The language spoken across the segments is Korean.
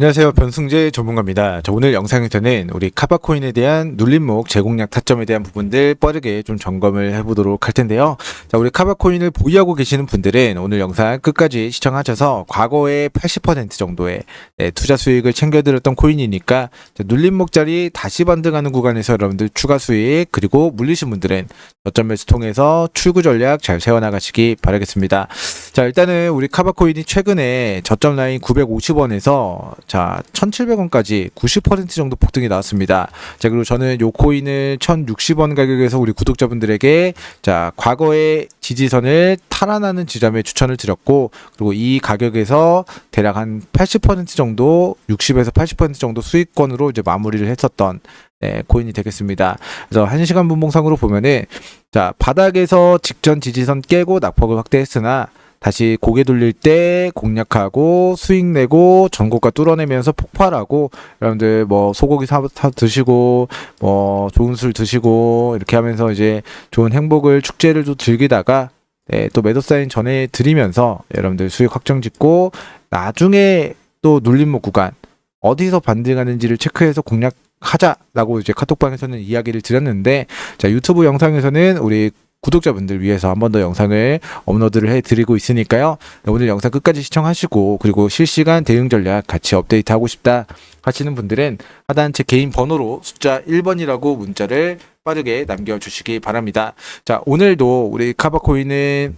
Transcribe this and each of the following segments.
안녕하세요. 변승재 전문가입니다. 자, 오늘 영상에서는 우리 카바코인에 대한 눌림목 제공량 타점에 대한 부분들 빠르게 좀 점검을 해보도록 할 텐데요. 자, 우리 카바코인을 보유하고 계시는 분들은 오늘 영상 끝까지 시청하셔서 과거에 80% 정도의 네, 투자 수익을 챙겨드렸던 코인이니까 자, 눌림목짜리 다시 반등하는 구간에서 여러분들 추가 수익 그리고 물리신 분들은 저점 매수 통해서 출구 전략 잘 세워나가시기 바라겠습니다. 자, 일단은 우리 카바코인이 최근에 저점 라인 950원에서 자, 1,700원까지 90% 정도 폭등이 나왔습니다. 자, 그리고 저는 요 코인을 1,060원 가격에서 우리 구독자분들에게 자, 과거의 지지선을 탈환하는 지점에 추천을 드렸고, 그리고 이 가격에서 대략 한 80% 정도, 60에서 80% 정도 수익권으로 이제 마무리를 했었던 네, 코인이 되겠습니다. 그래서 1시간 분봉상으로 보면은 자, 바닥에서 직전 지지선 깨고 낙폭을 확대했으나 다시 고개 돌릴 때 공략하고 수익 내고 전고가 뚫어내면서 폭발하고 여러분들 뭐 소고기 사, 사 드시고 뭐 좋은 술 드시고 이렇게 하면서 이제 좋은 행복을 축제를 좀 즐기다가 네, 또 매도 사인 전해 드리면서 여러분들 수익 확정 짓고 나중에 또 눌림목 구간 어디서 반등하는지를 체크해서 공략 하자라고 이제 카톡방에서는 이야기를 드렸는데 자 유튜브 영상에서는 우리 구독자분들 위해서 한 번 더 영상을 업로드를 해드리고 있으니까요. 네, 오늘 영상 끝까지 시청하시고 그리고 실시간 대응 전략 같이 업데이트하고 싶다 하시는 분들은 하단 제 개인 번호로 숫자 1번이라고 문자를 빠르게 남겨주시기 바랍니다. 자 오늘도 우리 카바코인은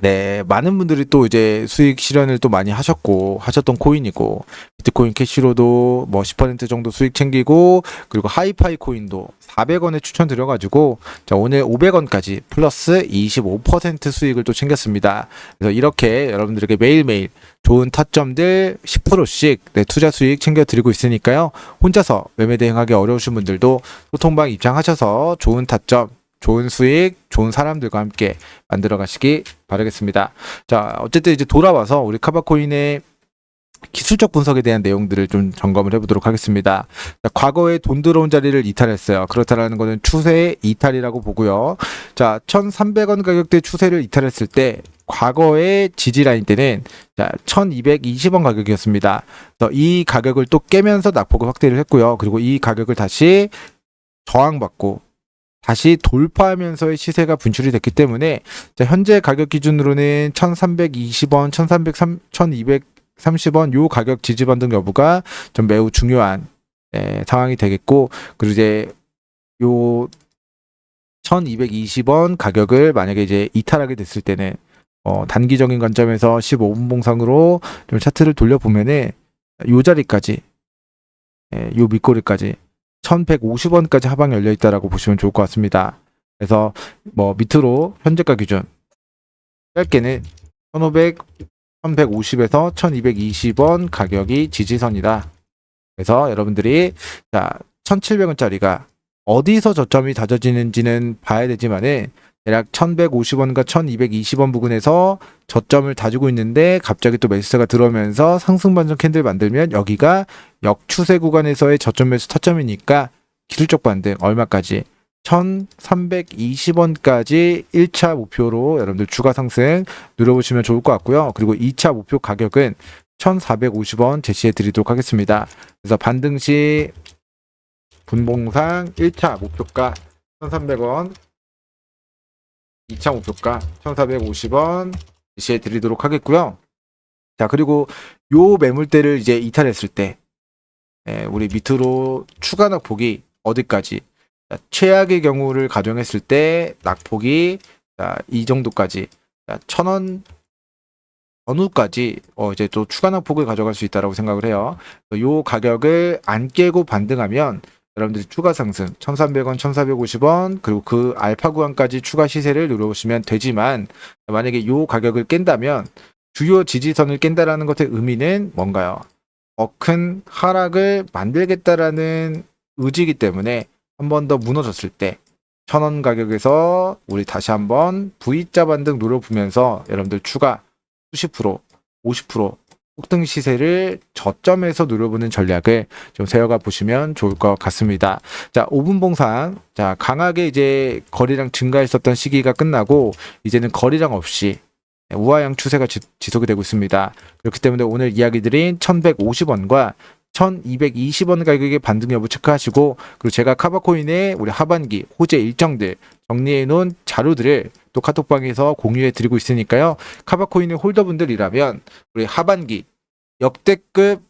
네, 많은 분들이 또 이제 수익 실현을 또 많이 하셨고, 하셨던 코인이고, 비트코인 캐시로도 뭐 10% 정도 수익 챙기고, 그리고 하이파이 코인도 400원에 추천드려가지고, 자, 오늘 500원까지 플러스 25% 수익을 또 챙겼습니다. 그래서 이렇게 여러분들에게 매일매일 좋은 타점들 10%씩 네, 투자 수익 챙겨드리고 있으니까요. 혼자서 매매 대응하기 어려우신 분들도 소통방 입장하셔서 좋은 타점, 좋은 수익, 좋은 사람들과 함께 만들어 가시기 바라겠습니다. 자, 어쨌든 이제 돌아와서 우리 카바코인의 기술적 분석에 대한 내용들을 좀 점검을 해보도록 하겠습니다. 자, 과거에 돈 들어온 자리를 이탈했어요. 그렇다라는 것은 추세의 이탈이라고 보고요. 자, 1,300원 가격대 추세를 이탈했을 때 과거의 지지 라인 때는 자, 1,220원 가격이었습니다. 이 가격을 또 깨면서 낙폭을 확대를 했고요. 그리고 이 가격을 다시 저항받고 다시 돌파하면서의 시세가 분출이 됐기 때문에 자, 현재 가격 기준으로는 1320원, 1303, 1230원 요 가격 지지 반등 여부가 좀 매우 중요한 예, 상황이 되겠고 그리고 이제 요 1220원 가격을 만약에 이제 이탈하게 됐을 때는 어, 단기적인 관점에서 15분 봉상으로 좀 차트를 돌려보면은 요 자리까지 예, 요 밑꼬리까지 1150원까지 하방이 열려 있다라고 보시면 좋을 것 같습니다. 그래서 뭐 밑으로 현재가 기준 짧게는 1500, 1150에서 1220원 가격이 지지선이다. 그래서 여러분들이 자 1700원짜리가 어디서 저점이 다져지는지는 봐야 되지만은 대략 1150원과 1220원 부근에서 저점을 다지고 있는데 갑자기 또 매수세가 들어오면서 상승 반전 캔들 만들면 여기가 역추세 구간에서의 저점 매수 타점이니까 기술적 반등 얼마까지 1320원까지 1차 목표로 여러분들 추가 상승 누려보시면 좋을 것 같고요. 그리고 2차 목표 가격은 1450원 제시해 드리도록 하겠습니다. 그래서 반등 시 분봉상 1차 목표가 1300원 2차 목표가 1450원 제시해 드리도록 하겠고요. 자, 그리고 요 매물대를 이제 이탈했을 때 예, 우리 밑으로 추가 낙폭이 어디까지 자, 최악의 경우를 가정했을 때 낙폭이 자, 이 정도까지 자, 천원 전후까지 어, 이제 또 추가 낙폭을 가져갈 수 있다라고 생각을 해요. 요 가격을 안 깨고 반등하면 여러분들이 추가 상승 1,300원, 1,450원 그리고 그 알파 구간까지 추가 시세를 누려보시면 되지만 만약에 요 가격을 깬다면 주요 지지선을 깬다라는 것의 의미는 뭔가요? 더 큰 하락을 만들겠다라는 의지이기 때문에 한 번 더 무너졌을 때 천원 가격에서 우리 다시 한번 V자 반등 노려보면서 여러분들 추가 수십 프로, 50% 폭등 시세를 저점에서 누려보는 전략을 좀 세워가 보시면 좋을 것 같습니다. 자, 5분 봉상. 자, 강하게 이제 거리량 증가했었던 시기가 끝나고 이제는 거리량 없이 우하향 추세가 지, 지속이 되고 있습니다. 그렇기 때문에 오늘 이야기 드린 1150원과 1220원 가격의 반등 여부 체크하시고 그리고 제가 카바코인의 우리 하반기 호재 일정들 정리해 놓은 자료들을 또 카톡방에서 공유해 드리고 있으니까요. 카바코인의 홀더분들이라면 우리 하반기 역대급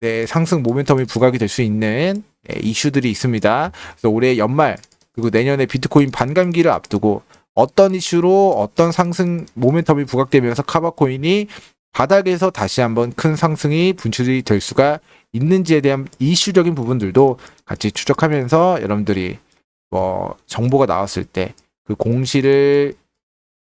네, 상승 모멘텀이 부각이 될 수 있는 네, 이슈들이 있습니다. 그래서 올해 연말 그리고 내년에 비트코인 반감기를 앞두고 어떤 이슈로 어떤 상승 모멘텀이 부각되면서 카바코인이 바닥에서 다시 한번 큰 상승이 분출이 될 수가 있는지에 대한 이슈적인 부분들도 같이 추적하면서 여러분들이 뭐 정보가 나왔을 때 그 공시를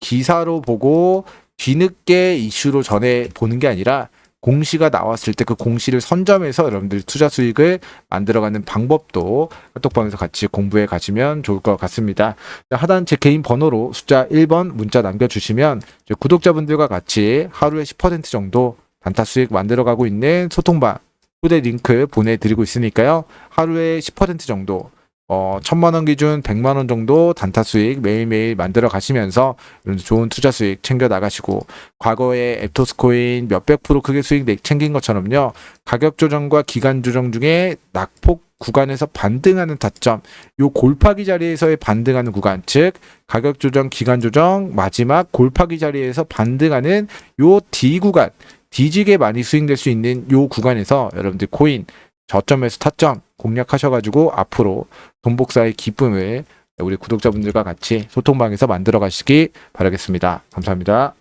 기사로 보고 뒤늦게 이슈로 전해 보는 게 아니라 공시가 나왔을 때 그 공시를 선점해서 여러분들 투자 수익을 만들어가는 방법도 카톡 방에서 같이 공부해 가시면 좋을 것 같습니다. 자, 하단 제 개인 번호로 숫자 1번 문자 남겨주시면 구독자분들과 같이 하루에 10% 정도 단타 수익 만들어가고 있는 소통방 후대 링크 보내드리고 있으니까요. 하루에 10% 정도 어, 천만 원 기준 100만 원 정도 단타 수익 매일매일 만들어 가시면서 좋은 투자 수익 챙겨 나가시고 과거에 앱토스 코인 몇백 프로 크게 수익 내- 챙긴 것처럼요. 가격 조정과 기간 조정 중에 낙폭 구간에서 반등하는 타점, 요 골파기 자리에서의 반등하는 구간, 즉 가격 조정, 기간 조정, 마지막 골파기 자리에서 반등하는 요 D 구간, 뒤지게 많이 수익될 수 있는 요 구간에서 여러분들 코인 저점에서 타점 공략하셔가지고 앞으로 돈 복사의 기쁨을 우리 구독자분들과 같이 소통방에서 만들어 가시기 바라겠습니다. 감사합니다.